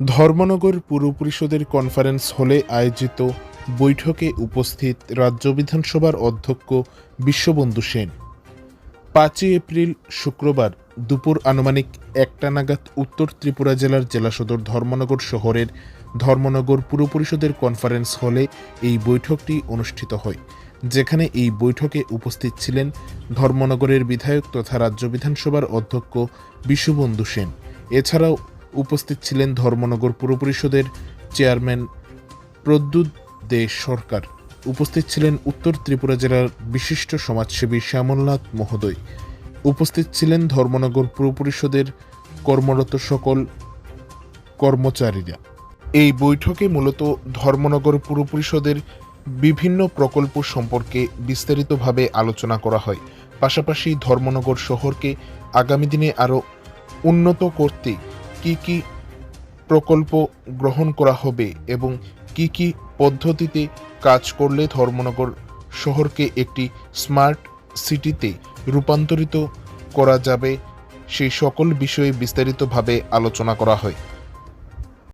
ধর্মনগর পুর পরিষদের কনফারেন্স হলে আয়োজিত বৈঠকে উপস্থিত রাজ্য বিধানসভার অধ্যক্ষ বিশ্ববন্ধু সেন। পাঁচই এপ্রিল শুক্রবার দুপুর আনুমানিক একটা নাগাদ উত্তর ত্রিপুরা জেলার জেলা সদর ধর্মনগর শহরের ধর্মনগর পুর পরিষদের কনফারেন্স হলে এই বৈঠকটি অনুষ্ঠিত হয়, যেখানে এই বৈঠকে উপস্থিত ছিলেন ধর্মনগরের বিধায়ক তথা রাজ্য বিধানসভার অধ্যক্ষ বিশ্ববন্ধু সেন। এছাড়াও উপস্থিত ছিলেন ধর্মনগর পুর পরিষদের চেয়ারম্যান প্রদ্যুৎ দে সরকার। উপস্থিত ছিলেন উত্তর ত্রিপুরা জেলার বিশিষ্ট সমাজসেবী শ্যামলনাথ মহোদয়। উপস্থিত ছিলেন ধর্মনগর পুর পরিষদের কর্মরত সকল কর্মচারীরা। এই বৈঠকে মূলত ধর্মনগর পুর পরিষদের বিভিন্ন প্রকল্প সম্পর্কে বিস্তারিতভাবে আলোচনা করা হয়। পাশাপাশি ধর্মনগর শহরকে আগামী দিনে আরও উন্নত করতে কি কি প্রকল্প গ্রহণ করা হবে এবং কি কি পদ্ধতিতে কাজ করলে ধর্মনগর শহরকে একটি স্মার্ট সিটিতে রূপান্তরিত করা যাবে সেই সকল বিষয়ে বিস্তারিতভাবে আলোচনা করা হয়।